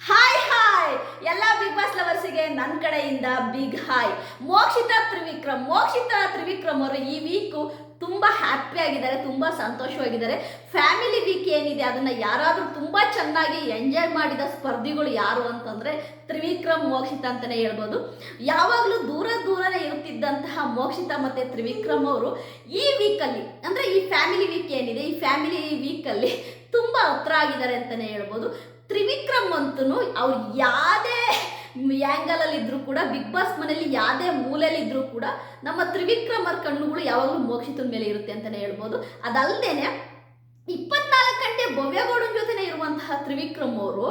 Hi hi ಎಲ್ಲ big boss ಲವರ್ಸಿಗೆ ನನ್ನ ಕಡೆಯಿಂದ ಬಿಗ್ ಹಾಯ್ ಮೋಕ್ಷಿತಾ ತ್ರಿವಿಕ್ರಮ್. ಮೋಕ್ಷಿತಾ ತ್ರಿವಿಕ್ರಮ್ ಅವರು ಈ ವೀಕು ತುಂಬ ಹ್ಯಾಪಿ ಆಗಿದ್ದಾರೆ, ತುಂಬ ಸಂತೋಷವಾಗಿದ್ದಾರೆ. ಫ್ಯಾಮಿಲಿ ವೀಕ್ ಏನಿದೆ, ಅದನ್ನು ಯಾರಾದರೂ ತುಂಬ ಚೆನ್ನಾಗಿ ಎಂಜಾಯ್ ಮಾಡಿದ ಸ್ಪರ್ಧಿಗಳು ಯಾರು ಅಂತಂದರೆ ತ್ರಿವಿಕ್ರಮ್, ಮೋಕ್ಷಿತ ಅಂತಲೇ ಹೇಳ್ಬೋದು. ಯಾವಾಗಲೂ ದೂರ ದೂರನೇ ಇರುತ್ತಿದ್ದಂತಹ ಮೋಕ್ಷಿತ ಮತ್ತು ತ್ರಿವಿಕ್ರಮ್ ಅವರು ಈ ವೀಕಲ್ಲಿ ಅಂದರೆ ಈ ಫ್ಯಾಮಿಲಿ ವೀಕ್ ಏನಿದೆ, ಈ ಫ್ಯಾಮಿಲಿ ವೀಕಲ್ಲಿ ತುಂಬ ಹತ್ರ ಆಗಿದ್ದಾರೆ ಅಂತಲೇ ಹೇಳ್ಬೋದು. ತ್ರಿವಿಕ್ರಮ್ ಅಂತೂ ಅವ್ರು ಯಾವುದೇ ಆ್ಯಂಗಲಲ್ಲಿ ಇದ್ರೂ ಕೂಡ ಬಿಗ್ ಬಾಸ್ ಮನೇಲಿ ಯಾವುದೇ ಮೂಲೆಯಲ್ಲಿ ಇದ್ರೂ ಕೂಡ ನಮ್ಮ ತ್ರಿವಿಕ್ರಮರ್ ಕಣ್ಣುಗಳು ಯಾವಾಗಲೂ ಮೋಕ್ಷಿತನ ಮೇಲೆ ಇರುತ್ತೆ ಅಂತಲೇ ಹೇಳ್ಬೋದು. ಅದಲ್ಲದೇನೆ ಇಪ್ಪತ್ನಾಲ್ಕು ಗಂಟೆ ಭವ್ಯಗೌಡನ ಜೊತೆನೇ ಇರುವಂತಹ ತ್ರಿವಿಕ್ರಮ್ ಅವರು,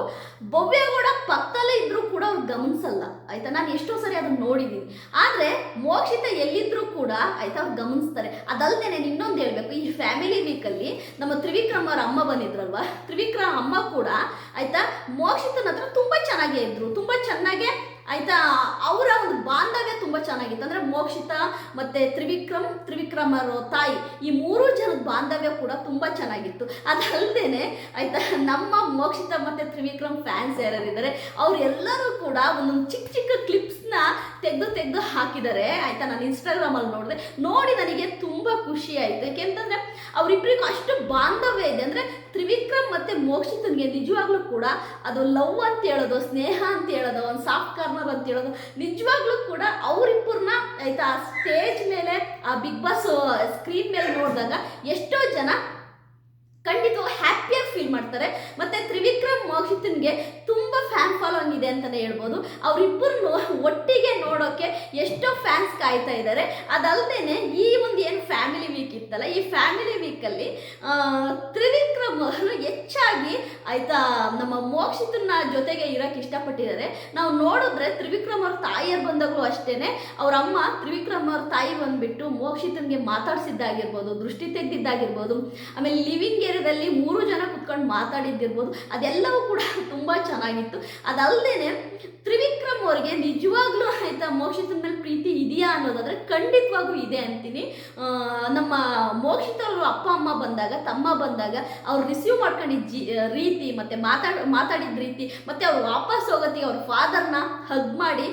ಭವ್ಯಗೌಡ ಪಕ್ಕದಲ್ಲೇ ಇದ್ರೂ ಕೂಡ ಅವ್ರು ಗಮನಿಸಲ್ಲ, ಆಯ್ತಾ? ನಾನು ಎಷ್ಟೋ ಸರಿ ಅದನ್ನ ನೋಡಿದ್ದೀನಿ ಆದರೆ ಮೋಕ್ಷಿತ ಎಲ್ಲಿದ್ರೂ ಕೂಡ, ಆಯ್ತಾ, ಅವ್ರು ಗಮನಿಸ್ತಾರೆ. ಅದಲ್ಲದೆ ನಾನು ಇನ್ನೊಂದು ಹೇಳ್ಬೇಕು, ಈ ಫ್ಯಾಮಿಲಿ ವೀಕಲ್ಲಿ ನಮ್ಮ ತ್ರಿವಿಕ್ರಮ್ ಅವರ ಅಮ್ಮ ಬಂದಿದ್ರಲ್ವಾ? ತ್ರಿವಿಕ್ರಮ್ ಅಮ್ಮ ಕೂಡ, ಆಯ್ತಾ, ಮೋಕ್ಷಿತನ ಹತ್ರ ತುಂಬ ಚೆನ್ನಾಗೇ ಇದ್ರು, ತುಂಬ ಚೆನ್ನಾಗೇ ಆಯ್ತಾ? ಅವರ ಒಂದು ಬಾಂಧವ್ಯ ತುಂಬ ಚೆನ್ನಾಗಿತ್ತು. ಅಂದರೆ ಮೋಕ್ಷಿತ ಮತ್ತು ತ್ರಿವಿಕ್ರಮ್ ತ್ರಿವಿಕ್ರಮ್ ತಾಯಿ, ಈ ಮೂರು ಜನದ ಬಾಂಧವ್ಯ ಕೂಡ ತುಂಬ ಚೆನ್ನಾಗಿತ್ತು. ಅದಲ್ಲದೆ ಆಯ್ತಾ, ನಮ್ಮ ಮೋಕ್ಷಿತ ಮತ್ತು ತ್ರಿವಿಕ್ರಮ್ ಫ್ಯಾನ್ಸ್ ಯಾರಿದ್ದಾರೆ ಅವರೆಲ್ಲರೂ ಕೂಡ ಒಂದೊಂದು ಚಿಕ್ಕ ಚಿಕ್ಕ ಕ್ಲಿಪ್ಸ್ನ ತೆಗೆದು ತೆಗೆದು ಹಾಕಿದ್ದಾರೆ. ಆಯ್ತಾ, ನಾನು ಇನ್ಸ್ಟಾಗ್ರಾಮಲ್ಲಿ ನೋಡಿದೆ. ನೋಡಿ, ನನಗೆ ತುಂಬ ಖುಷಿ ಆಯಿತು. ಯಾಕೆಂತಂದರೆ ಅವರಿಬ್ಬರಿಗೂ ಅಷ್ಟು ಬಾಂಧವ್ಯ ಇದೆ. ಅಂದರೆ ತ್ರಿವಿಕ್ರಮ್ ಮತ್ತು ಮೋಕ್ಷಿತನಿಗೆ ನಿಜವಾಗ್ಲೂ ಕೂಡ ಅದು ಲವ್ ಅಂತ ಹೇಳೋದು, ಸ್ನೇಹ ಅಂತ ಹೇಳೋದು, ಒಂದು ಸಾಫ್ಟ್ ಕಾರ್ನರ್ ಅಂತ ಹೇಳೋದು, ನಿಜವಾಗ್ಲೂ ಕೂಡ ಅವರಿಬ್ಬರನ್ನ ಆಯ್ತಾ ಸ್ಟೇಜ್ ಮೇಲೆ, ಆ ಬಿಗ್ ಬಾಸ್ ಸ್ಕ್ರೀನ್ ಮೇಲೆ ನೋಡಿದಾಗ ಎಷ್ಟೋ ಜನ ಖಂಡಿತ ಹ್ಯಾಪಿಯಾಗಿ ಫೀಲ್ ಮಾಡ್ತಾರೆ. ಮತ್ತು ತ್ರಿವಿಕ್ರಮ್ ಮೋಕ್ಷಿತನ್ಗೆ ತುಂಬ ಫ್ಯಾನ್ ಫಾಲೋಯಿಂಗ್ ಇದೆ ಅಂತಲೇ ಹೇಳ್ಬೋದು. ಅವರಿಬ್ಬರನ್ನು ನೋಡೋಕ್ಕೆ ಎಷ್ಟೋ ಫ್ಯಾನ್ಸ್ ಕಾಯ್ತಾ ಇದ್ದಾರೆ ಅದಲ್ಲದೆ ಈ ಒಂದು ಏನು ಫ್ಯಾಮಿಲಿ ವೀಕ್ ಇತ್ತಲ್ಲ, ಈ ಫ್ಯಾಮಿಲಿ ವೀಕಲ್ಲಿ ತ್ರಿವಿಕ್ರಮ್ ಅವರು ಹೆಚ್ಚಾಗಿ ಆಯಿತಾ, ನಮ್ಮ ಮೋಕ್ಷಿತನ ಜೊತೆಗೆ ಇರೋಕ್ಕೆ ಇಷ್ಟಪಟ್ಟಿದ್ದಾರೆ. ನಾವು ನೋಡಿದ್ರೆ ತ್ರಿವಿಕ್ರಮ್ ಅವ್ರ ತಾಯಿಯರು ಬಂದಾಗಲೂ ಅಷ್ಟೇ ಅವ್ರ ಅಮ್ಮ ತ್ರಿವಿಕ್ರಮ್ ಅವ್ರ ತಾಯಿ ಬಂದುಬಿಟ್ಟು ಮೋಕ್ಷಿತನ್ಗೆ ಮಾತಾಡಿಸಿದ್ದಾಗಿರ್ಬೋದು, ದೃಷ್ಟಿ ತೆಗೆದಿದ್ದಾಗಿರ್ಬೋದು, ಆಮೇಲೆ ಲಿವಿಂಗ್ ಏರಿಯಾದಲ್ಲಿ ಮೂರು ಜನ ಕುತ್ಕೊಂಡು ಮಾತಾಡಿದ್ದಿರ್ಬೋದು, ಅದೆಲ್ಲವೂ ಕೂಡ ತುಂಬ ಚೆನ್ನಾಗಿತ್ತು. ಅದಲ್ಲದೆ ತ್ರಿವಿಕ್ರಮ್ ಅವ್ರಿಗೆ ನಿಜವಾಗ್ಲೂ ಆಯಿತಾ ಮೋಕ್ಷಿತನ ಮೇಲೆ ಪ್ರೀತಿ ಇದೆಯಾ ಅನ್ನೋದಾದ್ರೆ ಖಂಡಿತವಾಗೂ ಇದೆ ಅಂತೀನಿ. ನಮ್ಮ ಮೋಕ್ಷಿತವರು ಅಪ್ಪ, ಅಮ್ಮ ಬಂದಾಗ, ತಮ್ಮ ಬಂದಾಗ ಅವ್ರು ರಿಸೀವ್ ಮಾಡ್ಕೊಂಡಿದ್ದ ಜಿ ರೀತಿ ಮತ್ತು ಮಾತಾಡ್, ಮಾತಾಡಿದ ರೀತಿ ಮತ್ತು ಅವ್ರು ವಾಪಸ್ ಹೋಗೋತ್ತಿಗೆ ಅವ್ರ ಫಾದರ್ನ ಹಗ್ ಮಾಡಿ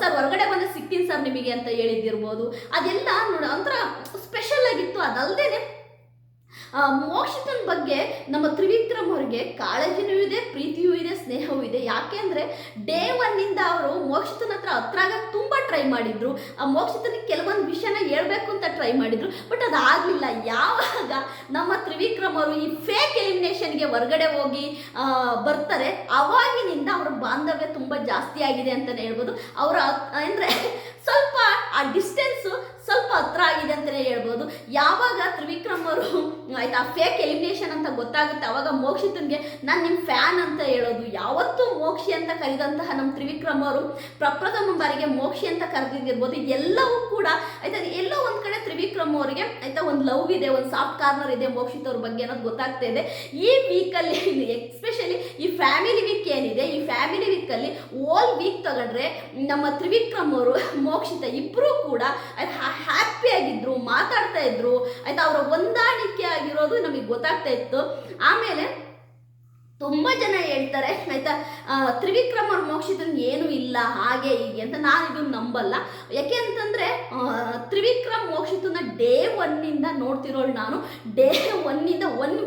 ಸರ್, ಹೊರಗಡೆ ಬಂದರೆ ಸಿಗ್ತೀನಿ ಸರ್ ನಿಮಗೆ ಅಂತ ಹೇಳಿದ್ದಿರ್ಬೋದು. ಅದೆಲ್ಲ ನೋಡ, ಒಂಥರ ಸ್ಪೆಷಲ್ ಆಗಿತ್ತು. ಅದಲ್ಲದೆ ಮೋಕ್ಷಿತನ ಬಗ್ಗೆ ನಮ್ಮ ತ್ರಿವಿಕ್ರಮ್ ಅವರಿಗೆ ಕಾಳಜಿನೂ ಇದೆ ಪ್ರೀತಿಯೂ ಇದೆ ಸ್ನೇಹವೂ ಇದೆ ಯಾಕೆ ಅಂದರೆ ಡೇ ಒನ್ನಿಂದ ಅವರು ಮೋಕ್ಷಿತನ ಹತ್ರ ಹತ್ರ ಆಗಕ್ಕೆ ತುಂಬ ಟ್ರೈ ಮಾಡಿದ್ರು. ಆ ಮೋಕ್ಷಿತನಿಗೆ ಕೆಲವೊಂದು ವಿಷಯನ ಹೇಳಬೇಕು ಅಂತ ಟ್ರೈ ಮಾಡಿದ್ರು. ಬಟ್ ಅದಾಗಲಿಲ್ಲ ಯಾವಾಗ ನಮ್ಮ ತ್ರಿವಿಕ್ರಮ್ ಅವರು ಈ ಫೇಕ್ ಎಲಿಮಿನೇಷನ್ಗೆ ಹೊರಗಡೆ ಹೋಗಿ ಬರ್ತಾರೆ, ಅವಾಗಿನಿಂದ ಅವರ ಬಾಂಧವ್ಯ ತುಂಬ ಜಾಸ್ತಿ ಆಗಿದೆ ಅಂತಲೇ ಹೇಳ್ಬೋದು. ಅವರ, ಅಂದರೆ ಸ್ವಲ್ಪ ಆ ಡಿಸ್ಟೆನ್ಸು ಸ್ವಲ್ಪ ಹತ್ರ ಆಗಿದೆ ಅಂತಲೇ ಹೇಳ್ಬೋದು. ಯಾವಾಗ ತ್ರಿವಿಕ್ರಮ್ ಅವರು, ಆಯ್ತಾ ಫೇಕ್ ಎಲಿಮಿನೇಷನ್ ಅಂತ ಗೊತ್ತಾಗುತ್ತೆ, ಅವಾಗ ಮೋಕ್ಷಿತನ್ಗೆ ನಾನು ನಿಮ್ಮ ಫ್ಯಾನ್ ಅಂತ ಹೇಳೋದು. ಯಾವತ್ತೂ ಮೋಕ್ಷಿ ಅಂತ ಕರೆದಂತಹ ನಮ್ಮ ತ್ರಿವಿಕ್ರಮ್ ಅವರು ಪ್ರಪ್ರಥಮ ಬಾರಿಗೆ ಮೋಕ್ಷಿ ಅಂತ ಕರೆದಿದ್ದಿರ್ಬೋದು. ಎಲ್ಲವೂ ಕೂಡ, ಆಯ್ತಾ, ಎಲ್ಲೋ ಒಂದು ಕಡೆ ತ್ರಿವಿಕ್ರಮ್ ಅವರಿಗೆ, ಆಯ್ತಾ, ಒಂದು ಲವ್ ಇದೆ, ಒಂದು ಸಾಫ್ಟ್ ಕಾರ್ನರ್ ಇದೆ ಮೋಕ್ಷಿತ್ ಅವ್ರ ಬಗ್ಗೆ ಅನ್ನೋದು ಗೊತ್ತಾಗ್ತಾ ಇದೆ. ಈ ವೀಕಲ್ಲಿ ಎಸ್ಪೆಷಲಿ ಈ ಫ್ಯಾಮಿಲಿ ವೀಕ್ ಏನಿದೆ, ಈ ಫ್ಯಾಮಿಲಿ ವೀಕಲ್ಲಿ ಓಲ್ ವೀಕ್ ತಗೊಂಡ್ರೆ ನಮ್ಮ ತ್ರಿವಿಕ್ರಮ್ ಅವರು, ಮೋಕ್ಷಿತ ಇಬ್ಬರೂ ಕೂಡ ಹ್ಯಾಪಿ ಆಗಿದ್ರು, ಮಾತಾಡ್ತಾ ಇದ್ರು, ಆಯ್ತಾ? ಅವರ ಹೊಂದಾಣಿಕೆ ಆಗಿರೋದು ನಮಗೆ ಗೊತ್ತಾಗ್ತಾ ಇತ್ತು. ಆಮೇಲೆ ತುಂಬ ಜನ ಹೇಳ್ತಾರೆ, ಆಯ್ತಾ? ತ್ರಿವಿಕ್ರಮ ಮೋಕ್ಷಿತನ್ ಏನೂ ಇಲ್ಲ, ಹಾಗೆ ಹೀಗೆ ಅಂತ ನಾನು ಇದನ್ನು ನಂಬಲ್ಲ. ಯಾಕೆ ಅಂತಂದರೆ ತ್ರಿವಿಕ್ರಮ್ ಮೋಕ್ಷಿತನ ಡೇ ಒನ್ನಿಂದ ನೋಡ್ತಿರೋಳು ನಾನು. ಡೇ ಒನ್ನಿಂದ ಒನ್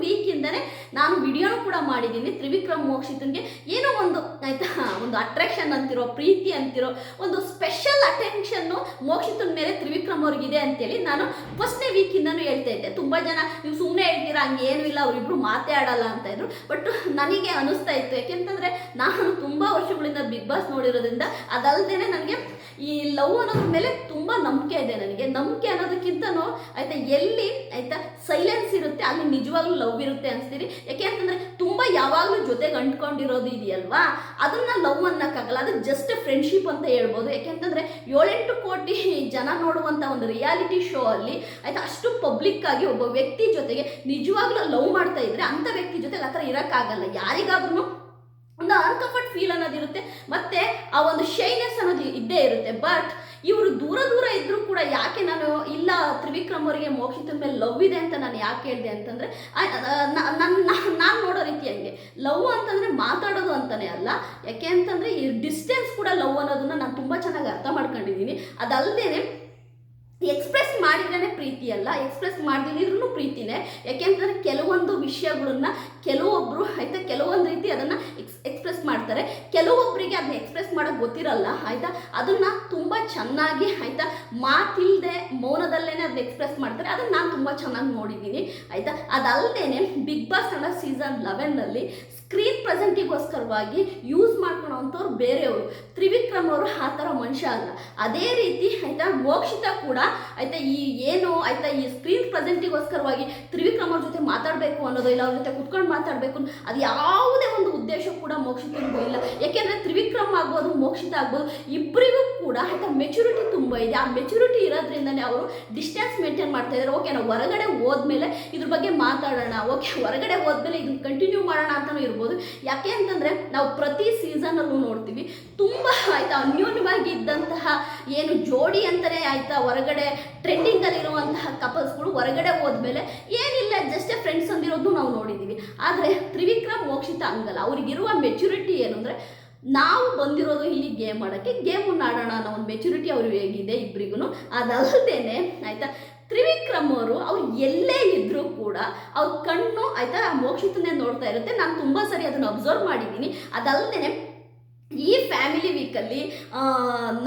ನಾನು ವಿಡಿಯೋನು ಕೂಡ ಮಾಡಿದ್ದೀನಿ. ತ್ರಿವಿಕ್ರಮ್ ಮೋಕ್ಷಿತನ್ಗೆ ಏನೋ ಒಂದು, ಆಯ್ತಾ, ಒಂದು ಅಟ್ರಾಕ್ಷನ್ ಅಂತಿರೋ, ಪ್ರೀತಿ ಅಂತಿರೋ, ಒಂದು ಸ್ಪೆಷಲ್ ಅಟೆನ್ಷನ್ನು ಮೋಕ್ಷಿತನ ಮೇಲೆ ತ್ರಿವಿಕ್ರಮ್ ಅವ್ರಿಗಿದೆ ಅಂತೇಳಿ ನಾನು ಫಸ್ಟ್ನೇ ವೀಕಿಂದನೂ ಹೇಳ್ತಾ ಇದ್ದೆ. ತುಂಬ ಜನ ನೀವು ಸುಮ್ಮನೆ ಹೇಳ್ತೀರಾ ಹಂಗೆ ಏನೂ ಇಲ್ಲ, ಅವರಿಬ್ರು ಮಾತೇ ಆಡಲ್ಲ ಅಂತ ಇದ್ರು. ಬಟ್ ನನಗೆ ಅನಿಸ್ತಾ ಇತ್ತು. ಯಾಕೆಂತಂದರೆ ನಾನು ತುಂಬ ವರ್ಷಗಳಿಂದ ಬಿಗ್ ಬಾಸ್ ನೋಡಿರೋದ್ರಿಂದ ಅದಲ್ಲದೆ ನನಗೆ ಈ ಲವ್ ಅನ್ನೋದ್ರ ಮೇಲೆ ತುಂಬ ನಂಬಿಕೆ ಇದೆ ನನಗೆ. ನಂಬಿಕೆ ಅನ್ನೋದಕ್ಕಿಂತನೂ, ಆಯಿತಾ, ಎಲ್ಲಿ, ಆಯಿತಾ ಸೈಲೆನ್ಸ್ ಇರುತ್ತೆ, ಅಲ್ಲಿ ನಿಜವಾಗ್ಲೂ ಲವ್ ಇರುತ್ತೆ ಅನ್ಸ್ತೀರಿ. ಯಾಕೆ ಅಂತಂದ್ರೆ ತುಂಬಾ ಯಾವಾಗ್ಲೂ ಜೊತೆಗೆ ಅಂಟ್ಕೊಂಡಿರೋದು ಇದೆಯಲ್ವಾ? ಅದನ್ನ ಲವ್ ಅನ್ನಕ್ಕಾಗಲ್ಲ ಅದು ಜಸ್ಟ್ ಫ್ರೆಂಡ್ಶಿಪ್ ಅಂತ ಹೇಳ್ಬೋದು. ಯಾಕೆಂತಂದರೆ ಏಳೆಂಟು ಕೋಟಿ ಜನ ನೋಡುವಂಥ ಒಂದು ರಿಯಾಲಿಟಿ ಶೋ ಅಲ್ಲಿ ಆಯ್ತಾ, ಅಷ್ಟು ಪಬ್ಲಿಕ್ ಆಗಿ ಒಬ್ಬ ವ್ಯಕ್ತಿ ಜೊತೆಗೆ ನಿಜವಾಗ್ಲೂ ಲವ್ ಮಾಡ್ತಾ ಇದ್ರೆ ಅಂಥ ವ್ಯಕ್ತಿ ಜೊತೆಗೆ ಆ ಥರ ಇರೋಕ್ಕಾಗಲ್ಲ. ಯಾರಿಗಾದ್ರೂ ಒಂದು ಅನ್ಕಂಫರ್ಟ್ ಫೀಲ್ ಅನ್ನೋದಿರುತ್ತೆ. ಮತ್ತೆ ಆ ಒಂದು ಶೈನೆಸ್ ಅನ್ನೋದು ಇದ್ದೇ ಇರುತ್ತೆ. ಬಟ್ ಇವರು ದೂರ ದೂರ ಇದ್ರೂ ಕೂಡ ಯಾಕೆ ನಾನು ಇಲ್ಲ ತ್ರಿವಿಕ್ರಮ್ ಅವರಿಗೆ ಮೇಲೆ ಲವ್ ಇದೆ ಅಂತ ನಾನು ಯಾಕೆ ಹೇಳಿದೆ ಅಂತಂದರೆ ನನ್ನ ನಾನು ನೋಡೋ ರೀತಿ ಹಂಗೆ. ಲವ್ ಅಂತಂದರೆ ಮಾತಾಡೋದು ಅಂತಲೇ ಅಲ್ಲ. ಯಾಕೆ ಅಂತಂದರೆ ಈ ಡಿಸ್ಟೆನ್ಸ್ ಕೂಡ ಲವ್ ಅನ್ನೋದನ್ನ ನಾನು ತುಂಬ ಚೆನ್ನಾಗಿ ಅರ್ಥ ಮಾಡ್ಕೊಂಡಿದ್ದೀನಿ ಅದಲ್ಲದೆ ಎಕ್ಸ್ಪ್ರೆಸ್ ಮಾಡಿದ್ರೇ ಪ್ರೀತಿ ಅಲ್ಲ ಎಕ್ಸ್ಪ್ರೆಸ್ ಮಾಡದಿದ್ರು ಪ್ರೀತಿನೇ. ಯಾಕೆಂದ್ರೆ ಕೆಲವೊಂದು ವಿಷಯಗಳನ್ನ ಕೆಲವೊಬ್ಬರು ಆಯಿತಾ, ಕೆಲವೊಂದು ರೀತಿ ಅದನ್ನು ಎಕ್ಸ್ ಎಕ್ಸ್ಪ್ರೆಸ್ ಮಾಡ್ತಾರೆ. ಕೆಲವೊಬ್ಬರಿಗೆ ಅದನ್ನ ಎಕ್ಸ್ಪ್ರೆಸ್ ಮಾಡೋಕೆ ಗೊತ್ತಿರಲ್ಲ, ಆಯಿತಾ? ಅದನ್ನು ತುಂಬ ಚೆನ್ನಾಗಿ ಆಯ್ತಾ ಮಾತಿಲ್ಲದೆ ಮೌನದಲ್ಲೇ ಅದನ್ನ ಎಕ್ಸ್ಪ್ರೆಸ್ ಮಾಡ್ತಾರೆ. ಅದನ್ನು ನಾನು ತುಂಬ ಚೆನ್ನಾಗಿ ನೋಡಿದ್ದೀನಿ ಆಯಿತಾ? ಅದಲ್ಲದೆ ಬಿಗ್ ಬಾಸ್ ಅನ್ನೋ ಸೀಸನ್ ಲೆವೆನ್ನಲ್ಲಿ ಸ್ಕ್ರೀನ್ ಪ್ರೆಸೆಂಟಿಗೋಸ್ಕರವಾಗಿ ಯೂಸ್ ಮಾಡ್ಕೊಳೋವಂಥವ್ರು ಬೇರೆಯವರು. ತ್ರಿವಿಕ್ರಮ್ ಅವರು ಆ ಥರ ಮನುಷ್ಯ ಅಲ್ಲ. ಅದೇ ರೀತಿ ಆಯಿತಾ, ಮೋಕ್ಷಿತ ಕೂಡ ಆಯಿತಾ, ಈ ಏನು ಆಯಿತಾ, ಈ ಸ್ಕ್ರೀನ್ ಪ್ರೆಸೆಂಟಿಗೋಸ್ಕರವಾಗಿ ತ್ರಿವಿಕ್ರಮ್ ಅವ್ರ ಜೊತೆ ಮಾತಾಡಬೇಕು ಅನ್ನೋದು ಇಲ್ಲ, ಅವ್ರ ಜೊತೆ ಕುತ್ಕೊಂಡು ಮಾತಾಡಬೇಕು ಅದು ಯಾವುದೇ ಒಂದು ಉದ್ದೇಶ ಕೂಡ ಮೋಕ್ಷಿತನಿಗೂ ಇಲ್ಲ. ಯಾಕೆಂದರೆ ತ್ರಿವಿಕ್ರಮ್ ಆಗ್ಬೋದು, ಮೋಕ್ಷಿತ ಆಗ್ಬೋದು ಇಬ್ಬರಿಗೂ ಕೂಡ ಆಯಿತಾ ಮೆಚುರಿಟಿ ತುಂಬ ಇದೆ. ಆ ಮೆಚುರಿಟಿ ಇರೋದ್ರಿಂದನೇ ಅವರು ಡಿಸ್ಟೆನ್ಸ್ ಮೇಂಟೈನ್ ಮಾಡ್ತಾ ಇದ್ದಾರೆ. ಓಕೆ ನಾವು ಹೊರಗಡೆ ಹೋದ್ಮೇಲೆ ಇದ್ರ ಬಗ್ಗೆ ಮಾತಾಡೋಣ. ಓಕೆ ಹೊರಗಡೆ ಹೋದ್ಮೇಲೆ ಇದನ್ನು ಕಂಟಿನ್ಯೂ ಮಾಡೋಣ ಅಂತಲೂ ಇರ್ಬೋದು. ಯಾಕೆ ಅಂತಂದರೆ ನಾವು ಪ್ರತಿ ಸೀಸನಲ್ಲೂ ನೋಡ್ತೀವಿ. ತುಂಬ ಆಯಿತಾ ಅನ್ಯೋನ್ಯವಾಗಿ ಇದ್ದಂತಹ ಏನು ಜೋಡಿ ಅಂತಲೇ ಆಯಿತಾ, ಹೊರಗಡೆ ಟ್ರೆಂಡಿಂಗಲ್ಲಿರುವಂತಹ ಕಪಲ್ಸ್ಗಳು ಹೊರಗಡೆ ಹೋದ್ಮೇಲೆ ಏನಿಲ್ಲ ಜಸ್ಟೇ ಫ್ರೆಂಡ್ಸ್ ಅಂದಿರೋದು ನಾವು ನೋಡಿದ್ದೀವಿ ಆದರೆ ತ್ರಿವಿಕ್ರಮ್ ಮೋಕ್ಷಿತ ಹಂಗಲ್ಲ ಅವ್ರಿಗಿರುವ ಮೆಚುರಿಟಿ ಏನು ಅಂದರೆ ನಾವು ಬಂದಿರೋದು ಇಲ್ಲಿ ಗೇಮ್ ಆಡೋಕ್ಕೆ ಗೇಮನ್ನು ಆಡೋಣ ಅನ್ನೋ ಒಂದು ಮೆಚುರಿಟಿ ಅವರು ಹೇಗಿದೆ ಇಬ್ಬರಿಗೂ ಅದಲ್ಲದೇನೆ ಆಯಿತಾ, ತ್ರಿವಿಕ್ರಮ್ ಅವರು, ಅವ್ರು ಎಲ್ಲೇ ಇದ್ದರೂ ಕೂಡ ಅವ್ರ ಕಣ್ಣು, ಆಯಿತಾ, ಮೋಕ್ಷಿತನೇ ನೋಡ್ತಾ ಇರುತ್ತೆ. ನಾನು ತುಂಬ ಸರಿ ಅದನ್ನು ಅಬ್ಸರ್ವ್ ಮಾಡಿದ್ದೀನಿ. ಅದಲ್ಲದೆ ಈ ಫ್ಯಾಮಿಲಿ ವೀಕಲ್ಲಿ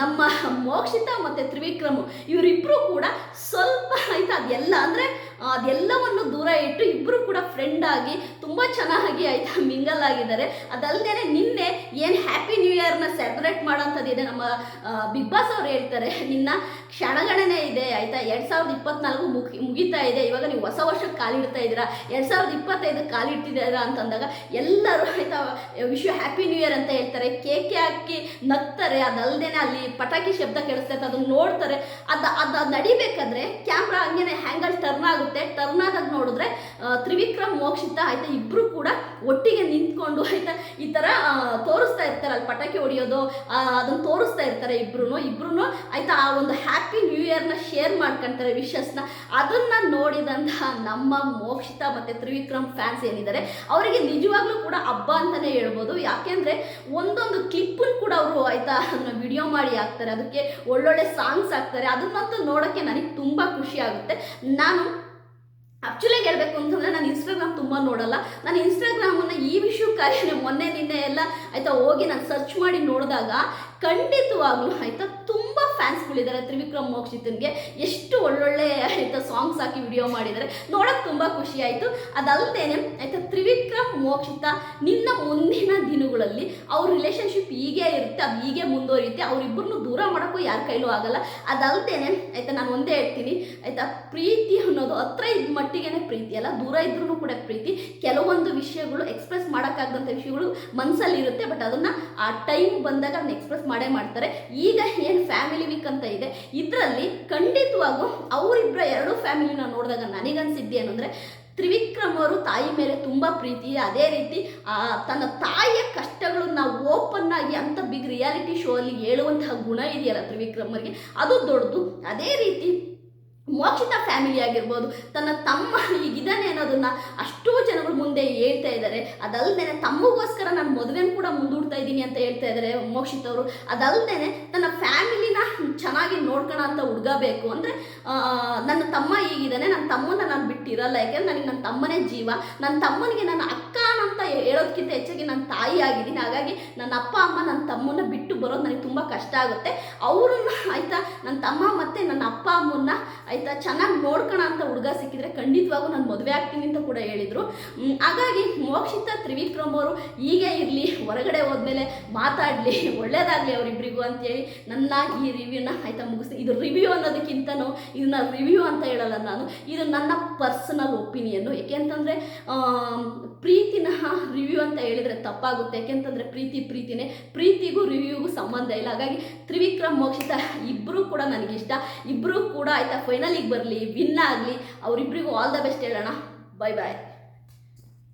ನಮ್ಮ ಮೋಕ್ಷಿತ ಮತ್ತು ತ್ರಿವಿಕ್ರಮ್ ಇವರಿಬ್ಬರು ಕೂಡ ಸ್ವಲ್ಪ, ಆಯಿತಾ, ಅದೆಲ್ಲ ಅಂದರೆ ಅದೆಲ್ಲವನ್ನು ದೂರ ಇಟ್ಟು ಇಬ್ಬರು ಕೂಡ ಫ್ರೆಂಡ್ ಆಗಿ ತುಂಬ ಚೆನ್ನಾಗಿ ಆಯಿತಾ ಮಿಂಗಲ್ ಆಗಿದ್ದಾರೆ. ಅದಲ್ಲದೆ ನಿನ್ನೆ ಏನು ಹ್ಯಾಪಿ ನ್ಯೂ ಇಯರ್ನ ಸೆಲೆಬ್ರೇಟ್ ಮಾಡೋಂಥದ್ದಿದೆ ನಮ್ಮ ಬಿಗ್ ಬಾಸ್ ಅವ್ರು ಹೇಳ್ತಾರೆ. ನಿನ್ನ ಕ್ಷಣಗಣನೆ ಇದೆ ಆಯಿತಾ? ಎರಡು ಸಾವಿರದ ಇಪ್ಪತ್ನಾಲ್ಕು ಮುಗಿ, ಮುಗಿತಾ ಇದೆ. ಇವಾಗ ನೀವು ಹೊಸ ವರ್ಷಕ್ಕೆ ಕಾಲಿಡ್ತಾ ಇದ್ದೀರಾ? ಎರಡು ಸಾವಿರದ ಇಪ್ಪತ್ತೈದು ಕಾಲಿಡ್ತಿದ್ದೀರಾ ಅಂತಂದಾಗ ಎಲ್ಲರೂ ಆಯಿತಾ ವಿಶ್ ಹ್ಯಾಪಿ ನ್ಯೂ ಇಯರ್ ಅಂತ ಹೇಳ್ತಾರೆ. ಕೇಕೆ ಹಾಕಿ ನಗ್ತಾರೆ. ಅದಲ್ಲದೆ ಅಲ್ಲಿ ಪಟಾಕಿ ಶಬ್ದ ಕೇಳಿಸ್ತೈತೆ ಅದನ್ನು ನೋಡ್ತಾರೆ. ಅದು ಅದು ನಡಿಬೇಕಾದ್ರೆ ಕ್ಯಾಮ್ರಾ ಹಂಗೇನೆ ಹ್ಯಾಂಗಲ್ ಟರ್ನ್ ಆಗುತ್ತೆ. ಟರ್ನ್ ಆದಾಗ ನೋಡಿದ್ರೆ ತ್ರಿವಿಕ್ರಮ್, ಮೋಕ್ಷಿತ, ಆಯ್ತಾ, ಇಬ್ರು ಕೂಡ ಒಟ್ಟಿಗೆ ನಿಂತ್ಕೊಂಡು ಆಯ್ತಾ, ಈ ತರ ತೋರಿಸ್ತಾ ಇರ್ತಾರೆ. ಅಲ್ಲಿ ಪಟಾಕಿ ಹೊಡಿಯೋದು ಅದನ್ನ ತೋರಿಸ್ತಾ ಇರ್ತಾರೆ ಇಬ್ರು ಇಬ್ರು ಆಯ್ತಾ, ಆ ಒಂದು ಹ್ಯಾಪಿ ನ್ಯೂ ಇಯರ್ನ ಶೇರ್ ಮಾಡ್ಕೊಂತಾರೆ ವಿಶಸ್ನ ಅದನ್ನ ನೋಡಿದಂತಹ ನಮ್ಮ ಮೋಕ್ಷಿತ ಮತ್ತೆ ತ್ರಿವಿಕ್ರಮ್ ಫ್ಯಾನ್ಸ್ ಏನಿದ್ದಾರೆ, ಅವರಿಗೆ ನಿಜವಾಗ್ಲೂ ಕೂಡ ಹಬ್ಬ ಅಂತಾನೆ ಹೇಳ್ಬೋದು. ಯಾಕೆಂದ್ರೆ, ಒಂದೊಂದು ಕ್ಲಿಪ್ಪನ್ನು ಕೂಡ ಅವರು ಆಯ್ತಾ, ಅದನ್ನ ವಿಡಿಯೋ ಮಾಡಿ ಹಾಕ್ತಾರೆ. ಅದಕ್ಕೆ ಒಳ್ಳೊಳ್ಳೆ ಸಾಂಗ್ಸ್ ಹಾಕ್ತಾರೆ. ಅದನ್ನಂತೂ ನೋಡೋಕ್ಕೆ ನನಗೆ ತುಂಬ ಖುಷಿ ಆಗುತ್ತೆ. ನಾನು ಆ್ಯಕ್ಚುಲಿ ಹೇಳಬೇಕು ಅಂತಂದರೆ ನಾನು ಇನ್ಸ್ಟಾಗ್ರಾಮ್ ತುಂಬ ನೋಡಲ್ಲ. ನಾನು ಇನ್ಸ್ಟಾಗ್ರಾಮನ್ನು ಈ ವಿಷಯಕ್ಕಾಗಿ ಮೊನ್ನೆ ನಿನ್ನೆ ಎಲ್ಲ ಆಯಿತಾ ಹೋಗಿ ನಾನು ಸರ್ಚ್ ಮಾಡಿ ನೋಡಿದಾಗ ಖಂಡಿತವಾಗ್ಲೂ ಆಯಿತಾ, ತುಂಬ ಫ್ಯಾನ್ಸ್ಗಳಿದ್ದಾರೆ ತ್ರಿವಿಕ್ರಮ್ ಮೋಕ್ಷಿತನ್ಗೆ ಎಷ್ಟು ಒಳ್ಳೊಳ್ಳೆ ಆಯಿತಾ ಸಾಂಗ್ಸ್ ಹಾಕಿ ವಿಡಿಯೋ ಮಾಡಿದ್ದಾರೆ. ನೋಡೋಕೆ ತುಂಬ ಖುಷಿ ಆಯಿತು. ಅದಲ್ಲದೇನೆ ಆಯಿತಾ, ತ್ರಿವಿಕ್ರಮ್ ಮೋಕ್ಷಿತ ನಿನ್ನ ಮುಂದಿನ ದಿನಗಳಲ್ಲಿ ಅವ್ರ ರಿಲೇಷನ್ಶಿಪ್ ಹೀಗೆ ಇರುತ್ತೆ, ಅದು ಹೀಗೆ ಮುಂದುವರಿಯುತ್ತೆ ಅವರಿಬ್ಬರನ್ನು ದೂರ ಮಾಡೋಕ್ಕೂ ಯಾರ ಕೈಲೂ ಆಗಲ್ಲ. ಅದಲ್ಲದೇನೆ ಆಯಿತಾ, ನಾನು ಒಂದೇ ಹೇಳ್ತೀನಿ. ಆಯಿತಾ, ಪ್ರೀತಿ ಅನ್ನೋದು ಹತ್ರ ಇದ್ದ ಮಟ್ಟಿಗೆನೇ ಪ್ರೀತಿ ಅಲ್ಲ, ದೂರ ಇದ್ರೂ ಕೂಡ ಪ್ರೀತಿ. ಕೆಲವೊಂದು ವಿಷಯಗಳು ಎಕ್ಸ್ಪ್ರೆಸ್ ಮಾಡೋಕ್ಕಾಗದಂಥ ವಿಷಯಗಳು ಮನಸ್ಸಲ್ಲಿ ಇರುತ್ತೆ ಬಟ್ ಅದನ್ನು ಆ ಟೈಮ್ ಬಂದಾಗ ಅದನ್ನ ಎಕ್ಸ್ಪ್ರೆಸ್ ಮಾಡೇ ಮಾಡ್ತಾರೆ. ಈಗ ಏನು ಫ್ಯಾಮಿಲಿ ವೀಕ್ ಅಂತ ಇದೆ ಇದರಲ್ಲಿ ಖಂಡಿತವಾಗೂ ಅವರಿಬ್ಬರ ಎರಡೂ ಫ್ಯಾಮಿಲಿನ ನೋಡಿದಾಗ ನನಗನ್ಸಿದ್ದು ಏನಂದರೆ ತ್ರಿವಿಕ್ರಮ್ ಅವರು ತಾಯಿ ಮೇಲೆ ತುಂಬ ಪ್ರೀತಿ ಅದೇ ರೀತಿ ಆ, ತನ್ನ ತಾಯಿಯ ಕಷ್ಟಗಳನ್ನ ಓಪನ್ ಆಗಿ ಅಂತ ಬಿಗ್ ರಿಯಾಲಿಟಿ ಶೋ ಅಲ್ಲಿ ಹೇಳುವಂತಹ ಗುಣ ಇದೆಯಲ್ಲ ತ್ರಿವಿಕ್ರಮ್ ಅವರಿಗೆ. ಅದು ದೊಡ್ಡದು. ಅದೇ ರೀತಿ ಮೋಕ್ಷಿತ ಫ್ಯಾಮಿಲಿ ಆಗಿರ್ಬೋದು, ತನ್ನ ತಮ್ಮ ಈಗಿದ್ದಾನೆ ಅನ್ನೋದನ್ನ ಅಷ್ಟೋ ಜನಗಳು ಮುಂದೆ ಹೇಳ್ತಾ ಇದ್ದಾರೆ. ಅದಲ್ಲದೆ ತಮ್ಮಗೋಸ್ಕರ ನಾನು ಮದುವೆನ ಕೂಡ ಮುಂದೂಡ್ತಾ ಇದ್ದೀನಿ ಅಂತ ಹೇಳ್ತಾ ಇದ್ದಾರೆ ಮೋಕ್ಷಿತ್ ಅವರು ಅದಲ್ಲದೆ ತನ್ನ ಫ್ಯಾಮಿಲಿನ ಚೆನ್ನಾಗಿ ನೋಡ್ಕೊಳ ಅಂತ ಹುಡುಗ ಬೇಕು. ಅಂದರೆ ನನ್ನ ತಮ್ಮ ಹೀಗಿದ್ದಾನೆ, ನನ್ನ ತಮ್ಮನ ನಾನು ಬಿಟ್ಟಿರಲ್ಲ. ಯಾಕೆಂದ್ರೆ ನನಗೆ ನನ್ನ ತಮ್ಮನೇ ಜೀವ. ನನ್ನ ತಮ್ಮನಿಗೆ ನನ್ನ ಅಕ್ಕ ಹೇಳೋದಕ್ಕಿಂತ ಹೆಚ್ಚಾಗಿ ನನ್ನ ತಾಯಿ ಆಗಿದ್ದೀನಿ. ಹಾಗಾಗಿ ನನ್ನ ಅಪ್ಪ, ಅಮ್ಮ ನನ್ನ ತಮ್ಮನ್ನ ಬಿಟ್ಟು ಬರೋದು ನನಗೆ ತುಂಬ ಕಷ್ಟ ಆಗುತ್ತೆ. ಅವ್ರನ್ನ ಆಯಿತಾ ನನ್ನ ತಮ್ಮ ಮತ್ತು ನನ್ನ ಅಪ್ಪ, ಅಮ್ಮನ್ನ ಆಯಿತಾ ಚೆನ್ನಾಗಿ ನೋಡ್ಕೋಣ ಅಂತ ಹುಡುಗ ಸಿಕ್ಕಿದ್ರೆ ಖಂಡಿತವಾಗೂ ನಾನು ಮದುವೆ ಆಗ್ತೀನಿ ಅಂತ ಕೂಡ ಹೇಳಿದರು. ಹಾಗಾಗಿ ಮೋಕ್ಷಿತ ತ್ರಿವಿಕ್ರಮ್ ಅವರು ಹೀಗೆ ಇರಲಿ, ಹೊರಗಡೆ ಹೋದ್ಮೇಲೆ ಮಾತಾಡಲಿ, ಒಳ್ಳೇದಾಗಲಿ ಅವರಿಬ್ಬರಿಗೂ ಅಂತೇಳಿ ನನ್ನ ಈ ರಿವ್ಯೂನ ಆಯಿತಾ ಮುಗಿಸಿ ಇದು ರಿವ್ಯೂ ಅನ್ನೋದಕ್ಕಿಂತನೂ ಇದನ್ನ ರಿವ್ಯೂ ಅಂತ ಹೇಳಲ್ಲ ನಾನು. ಇದು ನನ್ನ ಪರ್ಸನಲ್ ಒಪಿನಿಯನ್ನು ಯಾಕೆಂತಂದರೆ ಪ್ರೀತಿನ ರಿವ್ಯೂ ಅಂತ ಹೇಳಿದರೆ ತಪ್ಪಾಗುತ್ತೆ. ಯಾಕೆಂತಂದರೆ ಪ್ರೀತಿ ಪ್ರೀತಿನೇ. ಪ್ರೀತಿಗೂ ರಿವ್ಯೂಗೂ ಸಂಬಂಧ ಇಲ್ಲ. ಹಾಗಾಗಿ ತ್ರಿವಿಕ್ರಮ್, ಮೋಕ್ಷಿತ ಇಬ್ಬರೂ ಕೂಡ ನನಗಿಷ್ಟ ಇಬ್ಬರೂ ಕೂಡ ಆಯಿತಾ ಫೈನಲಿಗೆ ಬರಲಿ ವಿನ್ ಆಗಲಿ. ಅವರಿಬ್ಬರಿಗೂ ಆಲ್ ದ ಬೆಸ್ಟ್ ಹೇಳೋಣ. ಬಾಯ್ ಬಾಯ್